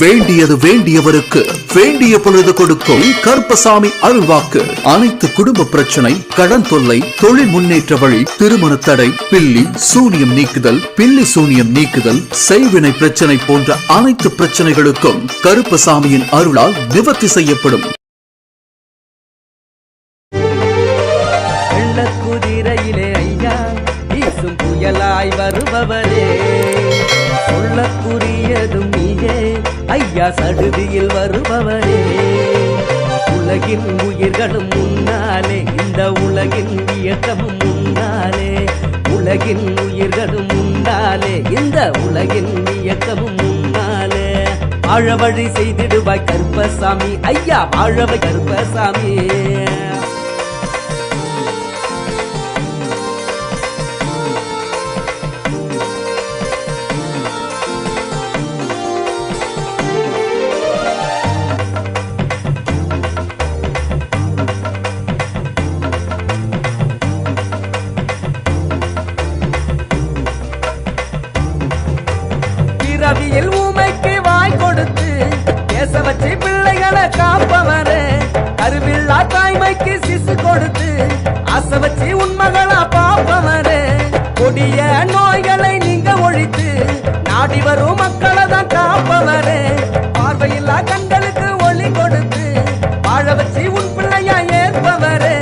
வேண்டியது வேண்டியவருக்கு வேண்டிய பொழுது கொடுக்கும் கருப்பசாமி அருள்வாக்கு. அனைத்து குடும்ப பிரச்சனை கடன் தொல்லை தொழில் முன்னேற்ற வழி திருமண தடை பில்லி சூனியம் நீக்குதல் பில்லி சூனியம் நீக்குதல் செய்வினை பிரச்சனை போன்ற அனைத்து பிரச்சனைகளுக்கும் கருப்பசாமியின் அருளால் நிவர்த்தி செய்யப்படும். புயலாய் வருபவரே. சொல்லக்கூடியதும் நீயே ஐயா சடுதியில் வருபவரே உலகின் உயிர்களும் முன்னாலே இந்த உலகின் இயக்கமும் முன்னாலே உலகின் உயிர்களும் முன்னாலே இந்த உலகின் இயக்கமும் முன்னாலே. ஆழவழி செய்திடுவாய் கருப்பசாமி ஐயா ஆழவை கருப்பசாமி. பிறவியில் ஊமைக்கு வாய் கொடுத்து பேச வச்சு பிள்ளைகளை காப்பவரே. கருவில்லா தாய்மைக்கு சிசு கொடுத்து ஆசை வச்சு உண்மகளா பாப்பவரே கொடிய நோய்களை நீங்க ஒழித்து நாடி வரும் மக்களை தான் காப்பவரே. பார்வையில்லா கண்களுக்கு ஒளி கொடுத்து வாழ வச்சு உன் பிள்ளையா ஏற்பவரே.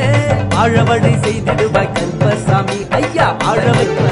வாழ வழி செய்திடுவாய் கருப்பசாமி. ஐயா வாழ வைப்ப